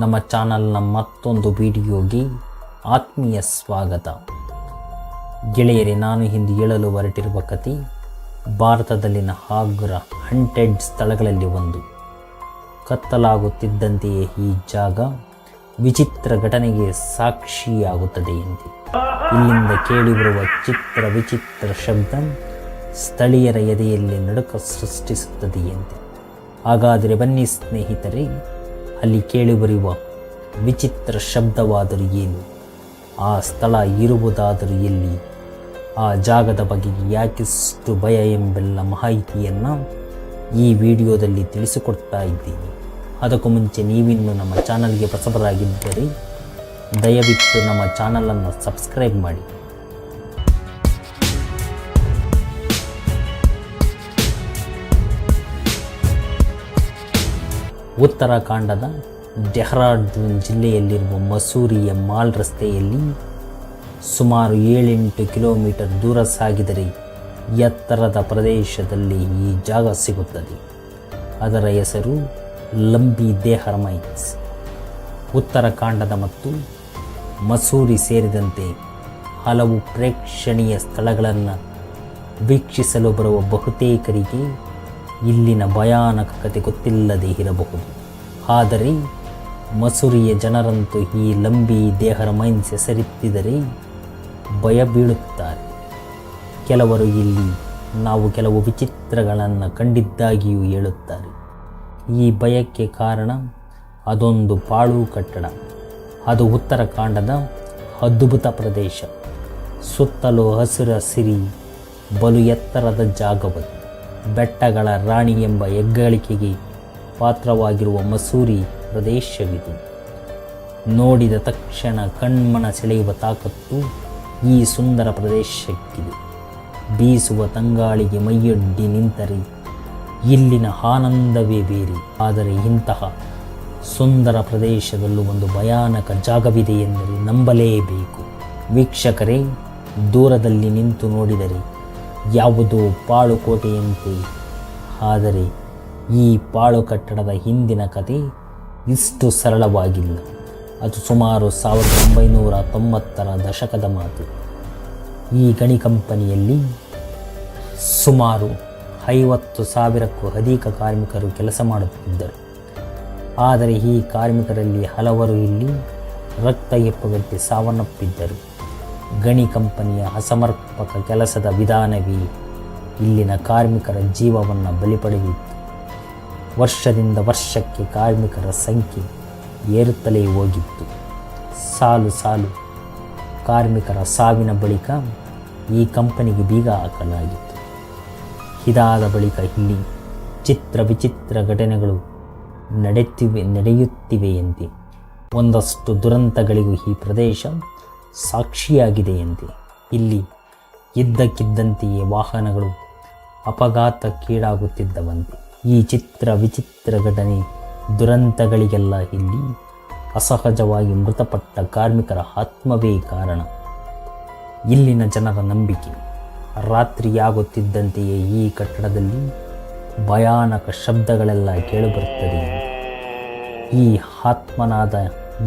ನಮ್ಮ ಚಾನಲ್ನ ಮತ್ತೊಂದು ವಿಡಿಯೋಗೆ ಆತ್ಮೀಯ ಸ್ವಾಗತ. ಗೆಳೆಯರೇ, ನಾನು ಹಿಂದೆ ಹೇಳಲು ಹೊರಟಿರುವ ಕತೆ ಭಾರತದಲ್ಲಿನ ಆಗ್ರ ಹಂಟೆಡ್ ಸ್ಥಳಗಳಲ್ಲಿ ಒಂದು. ಕತ್ತಲಾಗುತ್ತಿದ್ದಂತೆಯೇ ಈ ಜಾಗ ವಿಚಿತ್ರ ಘಟನೆಗೆ ಸಾಕ್ಷಿಯಾಗುತ್ತದೆ ಎಂದು. ಇಲ್ಲಿಂದ ಕೇಳಿಬರುವ ಚಿತ್ರ ವಿಚಿತ್ರ ಶಬ್ದ ಸ್ಥಳೀಯರ ಎದೆಯಲ್ಲಿ ನಡುಕ ಸೃಷ್ಟಿಸುತ್ತದೆಯಂತೆ ಹಾಗಾದರೆ ಬನ್ನಿ ಸ್ನೇಹಿತರೆ ಅಲ್ಲಿ ಕೇಳಿಬರುವ ವಿಚಿತ್ರ ಶಬ್ದವಾದರೂ ಏನು? ಆ ಸ್ಥಳ ಇರುವುದಾದರೂ ಎಲ್ಲಿ? ಆ ಜಾಗದ ಬಗ್ಗೆ ಯಾಕೆಷ್ಟು ಭಯ ಎಂಬೆಲ್ಲ ಮಾಹಿತಿಯನ್ನು ಈ ವಿಡಿಯೋದಲ್ಲಿ ತಿಳಿಸಿಕೊಡ್ತಾ ಇದ್ದೀನಿ. ಅದಕ್ಕೂ ಮುಂಚೆ ನೀವಿನ್ನೂ ನಮ್ಮ ಚಾನಲ್ಗೆ ಪ್ರಸಬರಾಗಿದ್ದರೆ ದಯವಿಟ್ಟು ನಮ್ಮ ಚಾನಲನ್ನು ಸಬ್ಸ್ಕ್ರೈಬ್ ಮಾಡಿ. ಉತ್ತರಾಖಂಡದ ಡೆಹ್ರಾಡೂನ್ ಜಿಲ್ಲೆಯಲ್ಲಿರುವ ಮಸೂರಿಯ ಮಾಲ್ ರಸ್ತೆಯಲ್ಲಿ ಸುಮಾರು ಏಳೆಂಟು ಕಿಲೋಮೀಟರ್ ದೂರ ಸಾಗಿದರೆ ಎತ್ತರದ ಪ್ರದೇಶದಲ್ಲಿ ಈ ಜಾಗ ಸಿಗುತ್ತದೆ. ಅದರ ಹೆಸರು ಲಂಬಿ ದೇಹರ ಮೈನ್ಸ್ ಉತ್ತರಾಖಂಡದ ಮತ್ತು ಮಸೂರಿ ಸೇರಿದಂತೆ ಹಲವು ಪ್ರೇಕ್ಷಣೀಯ ಸ್ಥಳಗಳನ್ನು ವೀಕ್ಷಿಸಲು ಬರುವ ಬಹುತೇಕರಿಗೆ ಇಲ್ಲಿನ ಭಯಾನಕ ಕತೆ ಗೊತ್ತಿಲ್ಲದೆ ಇರಬಹುದು. ಆದರೆ ಮಸೂರಿಯ ಜನರಂತೂ ಈ ಲಂಬಿ ದೇಹರ ಮೈನ್ಸ್ ಹೆಸರಿತ್ತಿದರೆ ಭಯ ಬೀಳುತ್ತಾರೆ. ಕೆಲವರು ಇಲ್ಲಿ ನಾವು ಕೆಲವು ವಿಚಿತ್ರಗಳನ್ನು ಕಂಡಿದ್ದಾಗಿಯೂ ಹೇಳುತ್ತಾರೆ. ಈ ಭಯಕ್ಕೆ ಕಾರಣ ಅದೊಂದು ಪಾಳು ಕಟ್ಟಡ, ಅದು ಉತ್ತರಾಖಂಡದ ಅದ್ಭುತ ಪ್ರದೇಶ. ಸುತ್ತಲೂ ಹಸಿರು ಸಿರಿ, ಬಲು ಎತ್ತರದ ಜಾಗವದು. ಬೆಟ್ಟಗಳ ರಾಣಿ ಎಂಬ ಹೆಗ್ಗಳಿಕೆಗೆ ಪಾತ್ರವಾಗಿರುವ ಮಸೂರಿ ಪ್ರದೇಶವಿದು. ನೋಡಿದ ತಕ್ಷಣ ಕಣ್ಮನ ಸೆಳೆಯುವ ತಾಕತ್ತು ಈ ಸುಂದರ ಪ್ರದೇಶಕ್ಕಿದೆ. ಬೀಸುವ ತಂಗಾಳಿಗೆ ಮೈಯೊಡ್ಡಿ ನಿಂತರೆ ಇಲ್ಲಿನ ಆನಂದವೇ ಬೇರೆ. ಆದರೆ ಇಂತಹ ಸುಂದರ ಪ್ರದೇಶದಲ್ಲೂ ಒಂದು ಭಯಾನಕ ಜಾಗವಿದೆ ಎಂದರೆ ನಂಬಲೇಬೇಕು. ವೀಕ್ಷಕರೇ, ದೂರದಲ್ಲಿ ನಿಂತು ನೋಡಿದರೆ ಯಾವುದೋ ಪಾಳು ಕೋಟೆಯಂತೆ. ಆದರೆ ಈ ಪಾಳು ಕಟ್ಟಡದ ಹಿಂದಿನ ಕತೆ ಇಷ್ಟು ಸರಳವಾಗಿಲ್ಲ. ಅದು ಸುಮಾರು ಸಾವಿರದ ಒಂಬೈನೂರ ತೊಂಬತ್ತರ ದಶಕದ ಮಾತು. ಈ ಗಣಿ ಕಂಪನಿಯಲ್ಲಿ ಸುಮಾರು ಐವತ್ತು ಸಾವಿರಕ್ಕೂ ಅಧಿಕ ಕಾರ್ಮಿಕರು ಕೆಲಸ ಮಾಡುತ್ತಿದ್ದರು. ಆದರೆ ಈ ಕಾರ್ಮಿಕರಲ್ಲಿ ಹಲವರು ಇಲ್ಲಿ ರಕ್ತ ಹೆಪ್ಪುಗಟ್ಟಿ ಸಾವನ್ನಪ್ಪಿದ್ದರು. ಗಣಿ ಕಂಪನಿಯ ಅಸಮರ್ಪಕ ಕೆಲಸದ ವಿಧಾನವೇ ಇಲ್ಲಿನ ಕಾರ್ಮಿಕರ ಜೀವವನ್ನು ಬಲಿ ವರ್ಷದಿಂದ ವರ್ಷಕ್ಕೆ ಕಾರ್ಮಿಕರ ಸಂಖ್ಯೆ ಏರುತ್ತಲೇ ಹೋಗಿತ್ತು. ಸಾಲು ಸಾಲು ಕಾರ್ಮಿಕರ ಸಾವಿನ ಬಳಿಕ ಈ ಕಂಪನಿಗೆ ಬೀಗ ಹಾಕಲಾಗಿತ್ತು. ಇದಾದ ಬಳಿಕ ಇಲ್ಲಿ ಚಿತ್ರ ವಿಚಿತ್ರ ಘಟನೆಗಳು ನಡೆಯುತ್ತಿವೆ ನಡೆಯುತ್ತಿವೆಯಂತೆ ಒಂದಷ್ಟು ದುರಂತಗಳಿಗೂ ಈ ಪ್ರದೇಶ ಸಾಕ್ಷಿಯಾಗಿದೆಯಂತೆ. ಇಲ್ಲಿ ಇದ್ದಕ್ಕಿದ್ದಂತೆಯೇ ವಾಹನಗಳು ಅಪಘಾತಕ್ಕೀಡಾಗುತ್ತಿದ್ದವಂತೆ. ಈ ಚಿತ್ರ ವಿಚಿತ್ರ ಘಟನೆ ದುರಂತಗಳಿಗೆಲ್ಲ ಇಲ್ಲಿ ಅಸಹಜವಾಗಿ ಮೃತಪಟ್ಟ ಕಾರ್ಮಿಕರ ಆತ್ಮವೇ ಕಾರಣ. ಇಲ್ಲಿನ ಜನರ ನಂಬಿಕೆ, ರಾತ್ರಿಯಾಗುತ್ತಿದ್ದಂತೆಯೇ ಈ ಕಟ್ಟಡದಲ್ಲಿ ಭಯಾನಕ ಶಬ್ದಗಳೆಲ್ಲ ಕೇಳಿಬರುತ್ತದೆ. ಈ ಆತ್ಮನಾದ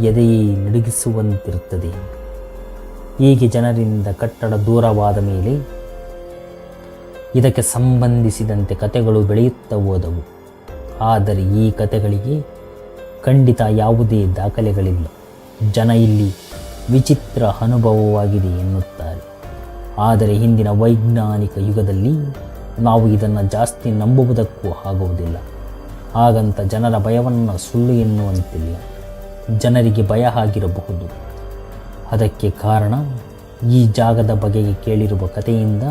ಎದೆಯೇ ನಡುಗಿಸುವಂತಿರುತ್ತದೆ. ಹೀಗೆ ಜನರಿಂದ ಕಟ್ಟಡ ದೂರವಾದ ಮೇಲೆ ಇದಕ್ಕೆ ಸಂಬಂಧಿಸಿದಂತೆ ಕತೆಗಳು ಬೆಳೆಯುತ್ತಾ ಹೋದವು. ಆದರೆ ಈ ಕತೆಗಳಿಗೆ ಖಂಡಿತ ಯಾವುದೇ ದಾಖಲೆಗಳಿಲ್ಲ. ಜನ ಇಲ್ಲಿ ವಿಚಿತ್ರ ಅನುಭವವಾಗಿದೆ ಎನ್ನುತ್ತಾರೆ. ಆದರೆ ಹಿಂದಿನ ವೈಜ್ಞಾನಿಕ ಯುಗದಲ್ಲಿ ನಾವು ಇದನ್ನು ಜಾಸ್ತಿ ನಂಬುವುದಕ್ಕೂ ಆಗುವುದಿಲ್ಲ. ಹಾಗಂತ ಜನರ ಭಯವನ್ನು ಸುಳ್ಳು ಎನ್ನುವಂತಿಲ್ಲ. ಜನರಿಗೆ ಭಯ ಆಗಿರಬಹುದು. ಅದಕ್ಕೆ ಕಾರಣ ಈ ಜಾಗದ ಬಗೆಗೆ ಕೇಳಿರುವ ಕಥೆಯಿಂದ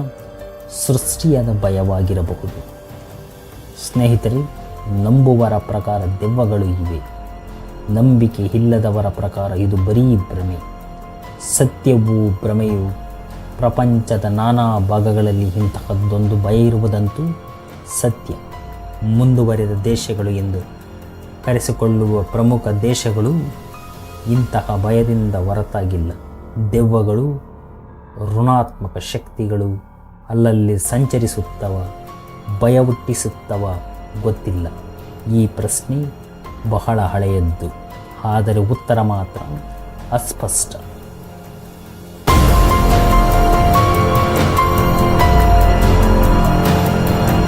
ಸೃಷ್ಟಿಯಾದ ಭಯವಾಗಿರಬಹುದು. ಸ್ನೇಹಿತರೆ ನಂಬುವರ ಪ್ರಕಾರ ದೆವ್ವಗಳು ಇವೆ. ನಂಬಿಕೆ ಇಲ್ಲದವರ ಪ್ರಕಾರ ಇದು ಬರೀ ಭ್ರಮೆ. ಸತ್ಯವೂ ಭ್ರಮೆಯು ಪ್ರಪಂಚದ ನಾನಾ ಭಾಗಗಳಲ್ಲಿ ಇಂತಹದ್ದೊಂದು ಭಯ ಇರುವುದಂತೂ ಸತ್ಯ. ಮುಂದುವರೆದ ದೇಶಗಳು ಎಂದು ಕರೆಸಿಕೊಳ್ಳುವ ಪ್ರಮುಖ ದೇಶಗಳು ಇಂತಹ ಭಯದಿಂದ ಹೊರತಾಗಿಲ್ಲ. ದೆವ್ವಗಳು, ಋಣಾತ್ಮಕ ಶಕ್ತಿಗಳು ಅಲ್ಲಲ್ಲಿ ಸಂಚರಿಸುತ್ತವ, ಭಯ ಹುಟ್ಟಿಸುತ್ತವ ಗೊತ್ತಿಲ್ಲ. ಈ ಪ್ರಶ್ನೆ ಬಹಳ ಹಳೆಯದ್ದು, ಆದರೆ ಉತ್ತರ ಮಾತ್ರ ಅಸ್ಪಷ್ಟ.